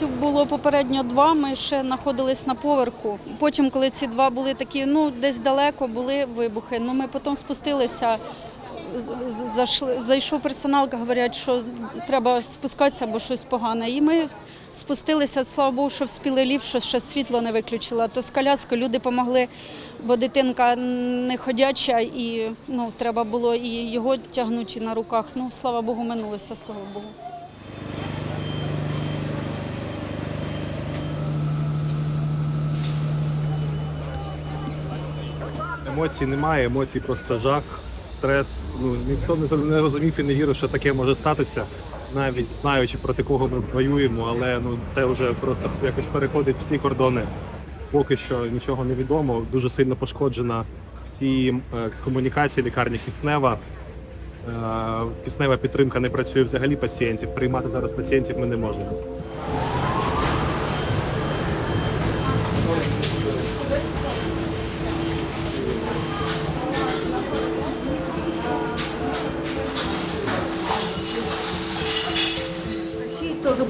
Вибухів було попередньо два. Ми ще знаходились на поверху. Потім, коли ці два були такі, ну десь далеко були вибухи. Ну ми потім спустилися. Зайшли, зайшов персонал, говорять, що треба спускатися, бо щось погане. І ми спустилися, слава Богу, що вспіли ліфт, що ще світло не виключила. То з коляскою люди допомогли, бо дитинка не ходяча, і ну, треба було і його тягнути на руках. Ну, слава Богу, минулося, слава Богу. Емоцій немає, емоцій просто жах, стрес. Ну ніхто не, розумів і не вірив, що таке може статися, навіть знаючи проти кого ми воюємо, але ну це вже просто якось переходить всі кордони. Поки що нічого не відомо. Дуже сильно пошкоджена всі е, комунікації лікарні Киснева. Е, Киснева підтримка не працює взагалі пацієнтів. Приймати зараз пацієнтів ми не можемо.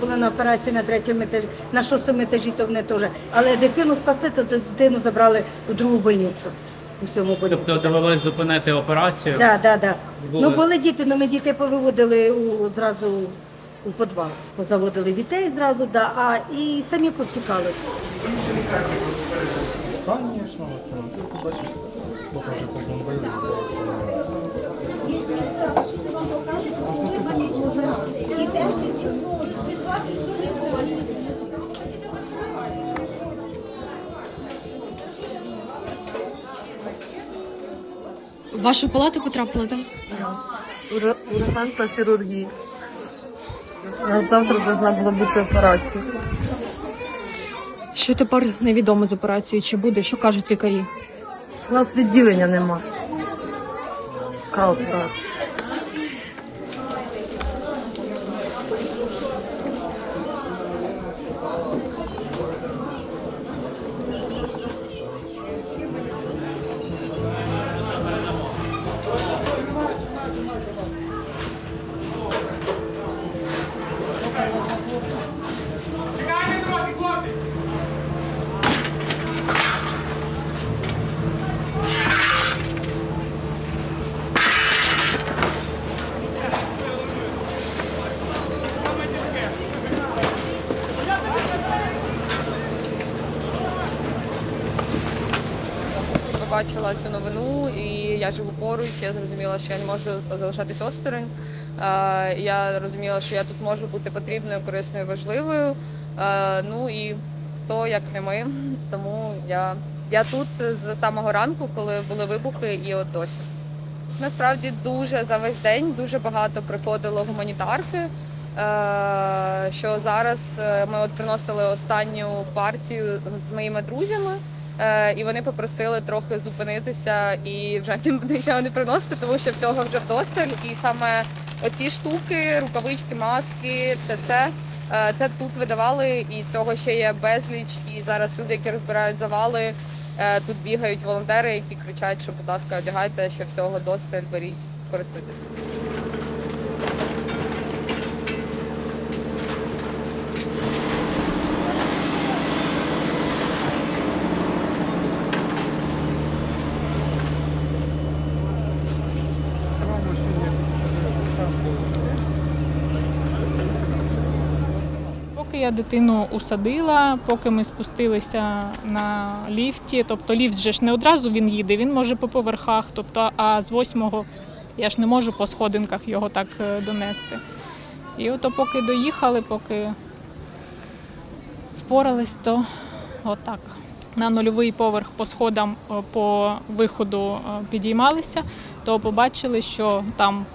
Були на операції на третьому етажі, на шостому етажі, то вони теж. Але дитину спасли, то дитину забрали у другу больницю. У цьому больницю. Тобто довелось зупинити операцію. Да, да. Були. Ну були діти, ну ми дітей повиводили у, зразу у підвал. Позаводили дітей зразу, да, а і самі повтікали. Конечно, в основном. Ты бачиш, сколько вже побомбили. В вашу палату потрапили, так? Ура- та хірургії. У нас завтра повинна була бути операція. Що тепер невідомо з операцією, чи буде, що кажуть лікарі? У нас відділення нема. Яка операція? Побачила цю новину, і я живу поруч. Я зрозуміла, що я не можу залишатись осторонь. Я розуміла, що я тут можу бути потрібною, корисною, важливою. Ну і хто як не ми. Тому я, я тут з самого ранку, коли були вибухи, і от досі. Насправді дуже за весь день дуже багато приходило гуманітарки. Що зараз е, ми от приносили останню партію з моїми друзями. Е, і вони попросили трохи зупинитися і вже нічого не приносити, тому що всього вже вдосталь. І саме оці штуки, рукавички, маски, все це. е, Це тут видавали, і цього ще є безліч. І зараз люди, які розбирають завали, е, тут бігають волонтери, які кричать, що, будь ласка, одягайте, що всього досталь, беріть, користуйтесь. Поки я дитину усадила, поки ми спустилися на ліфті, тобто ліфт же ж не одразу він їде, він може по поверхах, тобто, а з восьмого я ж не можу по сходинках його так е, донести. І ото поки доїхали, поки впорались, то отак. На нульовий поверх по сходам е, по виходу е, підіймалися, то побачили, що там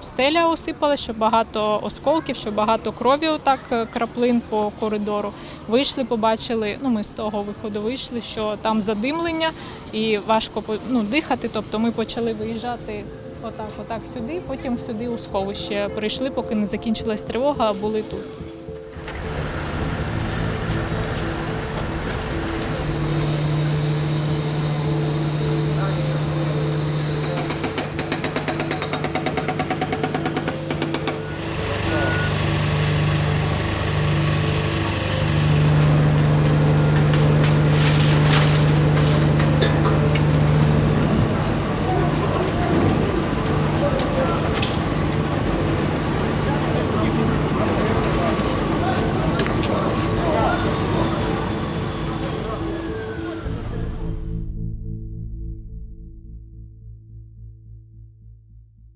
стеля осипала, що багато осколків, що багато крові, отак е, краплин по коридору. Вийшли, побачили. Ну, ми з того виходу вийшли, що там задимлення і важко ну, дихати. Тобто ми почали виїжджати отак, отак сюди, потім сюди у сховище. Прийшли, поки не закінчилась тривога, а були тут.